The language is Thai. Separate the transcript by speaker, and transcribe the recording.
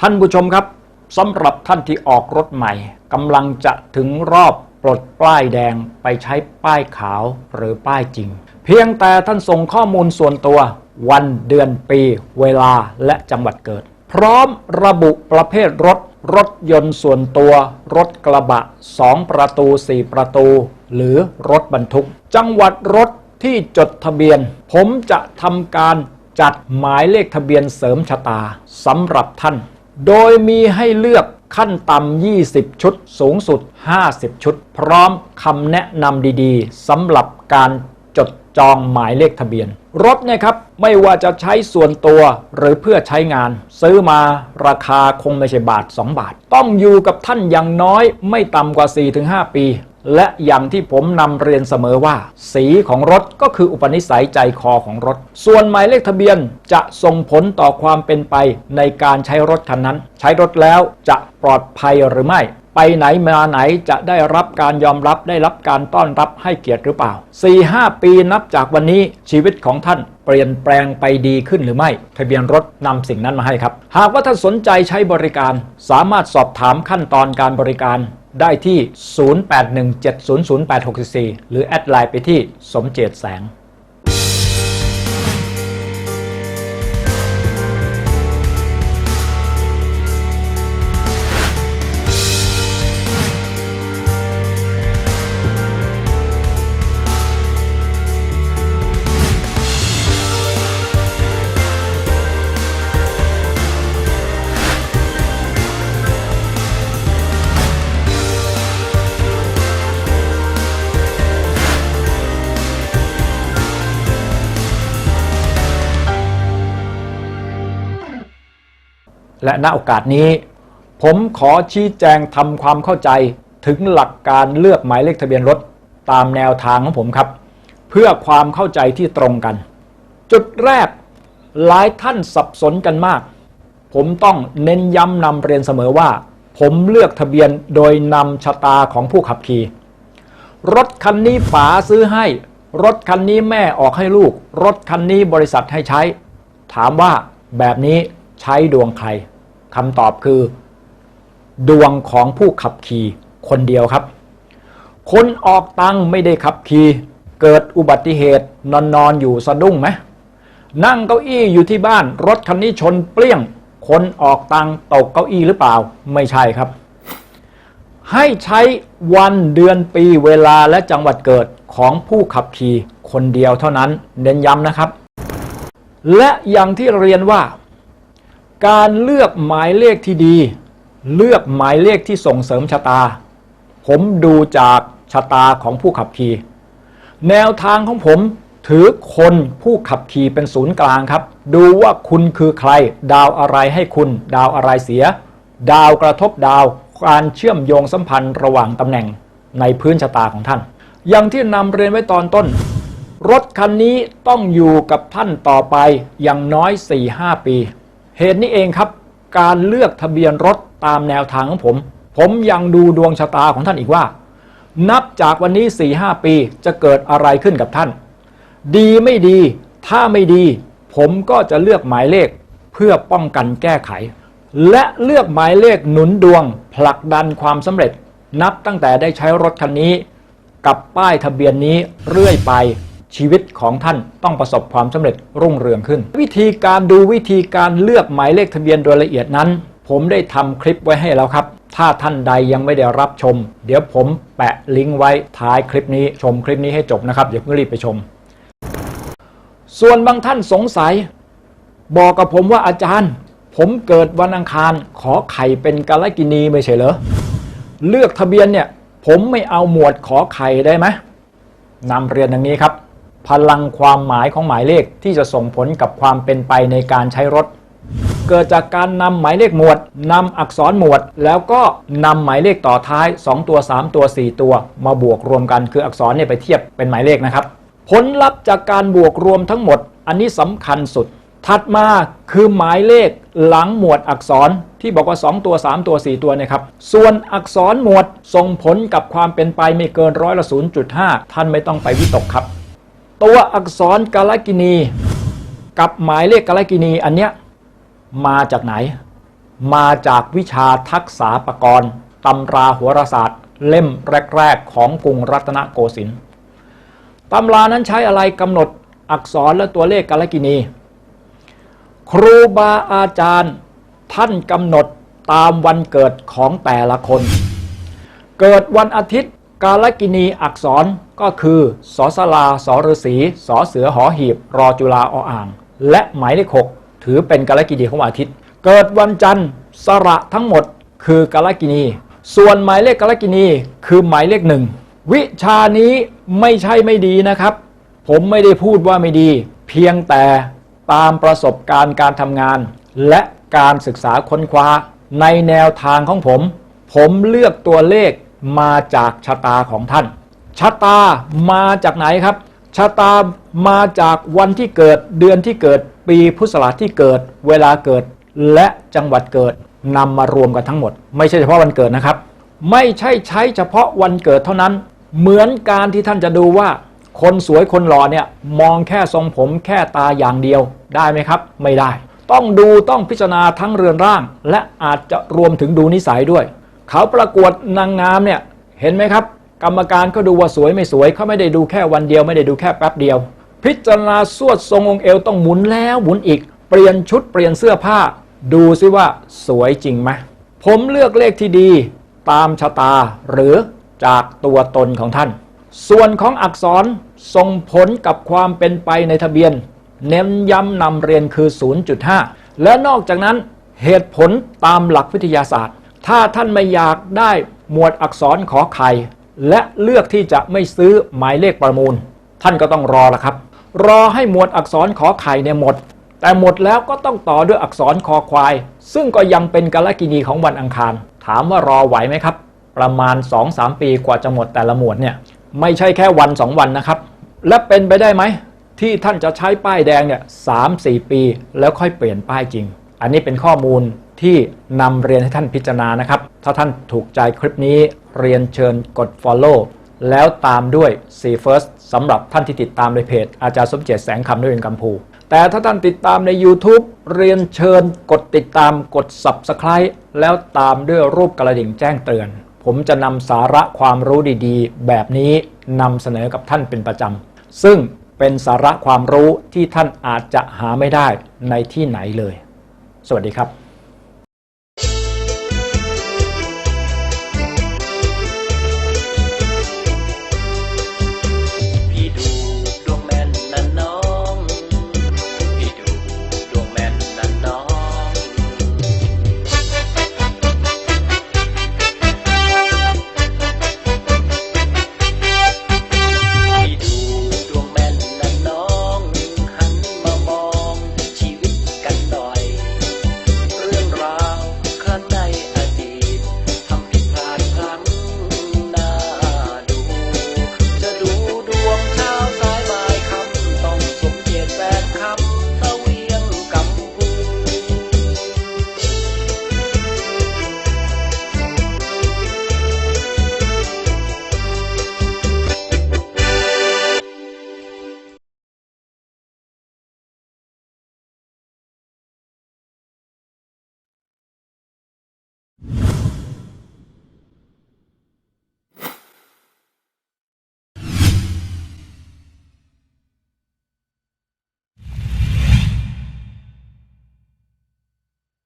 Speaker 1: ท่านผู้ชมครับสำหรับท่านที่ออกรถใหม่กำลังจะถึงรอบปลดป้ายแดงไปใช้ป้ายขาวหรือป้ายจริง เพียงแต่ท่านส่งข้อมูลส่วนตัว วันเดือนปี เวลาและจังหวัดเกิด พร้อมระบุประเภทรถ รถยนต์ส่วนตัว รถกระบะ 2 ประตู 4 ประตู หรือรถบรรทุก จังหวัดรถที่จดทะเบียน ผมจะทำการจัดหมายเลขทะเบียนเสริมชะตาสำหรับท่าน โดยมีให้เลือกขั้นต่ำ 20 ชุด สูงสุด 50 ชุด พร้อมคำแนะนำดีๆสำหรับการจดจองหมายเลขทะเบียน รถเนี่ยครับไม่ว่าจะใช้ส่วนตัวหรือเพื่อใช้งาน ซื้อมาราคาคงไม่ใช่บาท 2 บาท ต้องอยู่กับท่านอย่างน้อยไม่ต่ำกว่า 4-5 ปี และอย่างที่ผมนำเรียนเสมอว่า สีของรถก็คืออุปนิสัยใจคอของรถ ส่วนหมายเลขทะเบียนจะส่งผลต่อความเป็นไปในการใช้รถคันนั้น ใช้รถแล้วจะปลอดภัยหรือไม่ไปไหนมาไหนจะได้รับการยอมรับได้รับการต้อนรับให้เกียรติหรือเปล่า 4-5 ปีนับจากวันนี้ชีวิตของท่านเปลี่ยนแปลงไปดีขึ้นหรือไม่ ทะเบียนรถนำสิ่งนั้นมาให้ครับ หากว่าท่านสนใจใช้บริการ สามารถสอบถามขั้นตอนการบริการ ได้ที่ 0817008644 หรือแอดไลน์ไปที่สมเจตแสง และณโอกาสนี้ ผมขอชี้แจงทำความเข้าใจถึงหลักการเลือกหมายเลขทะเบียนรถตามแนวทางของผมครับ เพื่อความเข้าใจที่ตรงกัน จุดแรกหลายท่านสับสนกันมาก ผมต้องเน้นย้ำนำเรียนเสมอว่า ผมเลือกทะเบียนโดยนำชะตาของผู้ขับขี่ รถคันนี้ป๋าซื้อให้ รถคันนี้แม่ออกให้ลูก รถคันนี้บริษัทให้ใช้ ถามว่าแบบนี้ใช้ดวงใคร คำตอบคือ ดวงของผู้ขับขี่คนเดียวครับ คนออกตังไม่ได้ขับขี่เกิดอุบัติเหตุนอนนอนอยู่สะดุ้งไหมนั่งเก้าอี้อยู่ที่บ้านรถคันนี้ชนเปรี้ยง คนออกตังตกเก้าอี้หรือเปล่า ไม่ใช่ครับ ให้ใช้วันเดือนปีเวลาและจังหวัดเกิดของผู้ขับขี่คนเดียวเท่านั้น เน้นย้ำนะครับ และอย่างที่เรียนว่า การเลือกหมายเลขที่ดี เลือกหมายเลขที่ส่งเสริมชะตา ผมดูจากชะตาของผู้ขับขี่ แนวทางของผมถือคนผู้ขับขี่เป็นศูนย์กลางครับ ดูว่าคุณคือใคร ดาวอะไรให้คุณ ดาวอะไรเสีย ดาวกระทบดาวการเชื่อมโยงสัมพันธ์ระหว่างตำแหน่งในพื้นชะตาของท่าน อย่างที่นำเรียนไว้ตอนต้น รถคันนี้ต้องอยู่กับท่านต่อไปอย่างน้อย 4-5 ปี เหตุนี้เองครับ การเลือกทะเบียนรถตามแนวทางของผม ผมยังดูดวงชะตาของท่านอีกว่า นับจากวันนี้4-5ปีจะเกิดอะไรขึ้นกับท่าน ดีไม่ดี ถ้าไม่ดี ผมก็จะเลือกหมายเลขเพื่อป้องกันแก้ไข และเลือกหมายเลขหนุนดวง ผลักดันความสำเร็จ นับตั้งแต่ได้ใช้รถคันนี้ กับป้ายทะเบียนนี้เรื่อยไป ชีวิตของท่านต้องประสบความสำเร็จรุ่งเรืองขึ้น วิธีการดูวิธีการเลือกหมายเลขทะเบียนโดยละเอียดนั้น ผมได้ทำคลิปไว้ให้แล้วครับ ถ้าท่านใดยังไม่ได้รับชม เดี๋ยวผมแปะลิงก์ไว้ท้ายคลิปนี้ชมคลิปนี้ให้จบนะครับอย่าเพิ่งรีบไปชม ส่วนบางท่านสงสัย บอกกับผมว่าอาจารย์ ผมเกิดวันอังคารขอไข่เป็นกาลกินีไม่ใช่เหรอเลือกทะเบียนเนี่ยผมไม่เอาหมวดขอไข่ได้ไหมนำเรียนอย่างนี้ครับ พลังความหมายของหมายเลขที่จะส่งผลกับความเป็นไปในการใช้รถ เกิดจากการนำหมายเลขหมวดนำอักษรหมวด แล้วก็นำหมายเลขต่อท้าย 2 ตัว 3 ตัว 4 ตัว มาบวกรวมกันคืออักษรเนี่ยไปเทียบเป็นหมายเลขนะครับ ผลลัพธ์จากการบวกรวมทั้งหมด อันนี้สำคัญสุด ถัดมาคือหมายเลขหลังหมวดอักษรที่บอกว่า 2 ตัว 3 ตัว 4 ตัวนะครับ ส่วนอักษรหมวดส่งผลกับความเป็นไปไม่เกินร้อยละ0.5 ท่านไม่ต้องไปวิตกครับ ตัวอักษรกาลกินี กับหมายเลขกาลกินีอันเนี้ยมาจากไหน มาจากวิชาทักษะปรกรณ์ตำราหัวรศาสตร์เล่มแรก ๆ ของกรุงรัตนโกสินทร์ตำรานั้นใช้อะไรกำหนดอักษรและตัวเลขกาลกินี ครูบาอาจารย์ท่านกำหนดตามวันเกิดของแต่ละคน เกิดวันอาทิตย์ กาลกินีอักษรก็คือสอสลาสอฤษีสอเสือหอหีบ รอจุลาออ่าง และหมายเลขหกถือเป็นกาลกินีของวันอาทิตย์ เกิดวันจันทร์สระทั้งหมดคือกาลกินี ส่วนหมายเลขกาลกินีคือหมายเลขหนึ่งวิชานี้ไม่ใช่ไม่ดีนะครับ ผมไม่ได้พูดว่าไม่ดี เพียงแต่ตามประสบการณ์การทำงาน และการศึกษาค้นคว้าในแนวทางของผม ผมเลือกตัวเลข มาจากชะตาของท่าน ชะตามาจากไหนครับ ชะตามาจากวันที่เกิดเดือนที่เกิดปีพุทธศักราชที่เกิดเวลาเกิดและจังหวัดเกิดนำมารวมกันทั้งหมด ไม่ใช่เฉพาะวันเกิดนะครับ ไม่ใช่ใช้เฉพาะวันเกิดเท่านั้น เหมือนการที่ท่านจะดูว่า คนสวยคนหล่อเนี่ยมองแค่ทรงผมแค่ตาอย่างเดียวได้ไหมครับ ไม่ได้ ต้องดูต้องพิจารณาทั้งเรือนร่าง และอาจจะรวมถึงดูนิสัยด้วย เขาประกวดนางงามเนี่ยเห็นไหมครับ กรรมการก็ดูว่าสวยไม่สวยเขาไม่ได้ดูแค่วันเดียว ไม่ได้ดูแค่แป๊บเดียว พิจารณาสวดทรงองค์เอวต้องหมุนแล้วหมุนอีก เปลี่ยนชุดเปลี่ยนเสื้อผ้า ดูซิว่าสวยจริงไหมผมเลือกเลขที่ดี ตามชะตาหรือจากตัวตนของท่าน ส่วนของอักษรส่งผลกับความเป็นไปในทะเบียน เน้นย้ำนำเรียนคือ 0.5 และนอกจากนั้นเหตุผลตามหลักวิทยาศาสตร์ ถ้าท่านไม่อยากได้หมวดอักษรขอไข่ และเลือกที่จะไม่ซื้อหมายเลขประมูล ท่านก็ต้องรอละครับ รอให้หมวดอักษรขอไข่เนี่ยหมด แต่หมดแล้วก็ต้องต่อด้วยอักษรคอควาย ซึ่งก็ยังเป็นกาลกินีของวันอังคาร ถามว่ารอไหวไหมครับ ประมาณ 2-3 ปีกว่าจะหมดแต่ละหมวดเนี่ยไม่ใช่แค่วัน 2 วันนะครับ และเป็นไปได้ไหมที่ท่านจะใช้ป้ายแดงเนี่ยสามสี่ปี แล้วค่อยเปลี่ยนป้ายจริง อันนี้เป็นข้อมูล ที่นำเรียนให้ท่านพิจารณานะครับ ถ้าท่านถูกใจคลิปนี้เรียนเชิญกด follow แล้วตามด้วย C First สำหรับท่านที่ติดตามในเพจ อาจารย์สมเจตแสงคำด้วยเรียนกัมพู แต่ถ้าท่านติดตามใน YouTube เรียนเชิญกดติดตามกด Subscribe แล้วตามด้วยรูปกระดิ่งแจ้งเตือน ผมจะนำสาระความรู้ดีๆ แบบนี้นำเสนอกับท่านเป็นประจำ ซึ่งเป็นสาระความรู้ที่ท่านอาจจะหาไม่ได้ในที่ไหนเลย สวัสดีครับ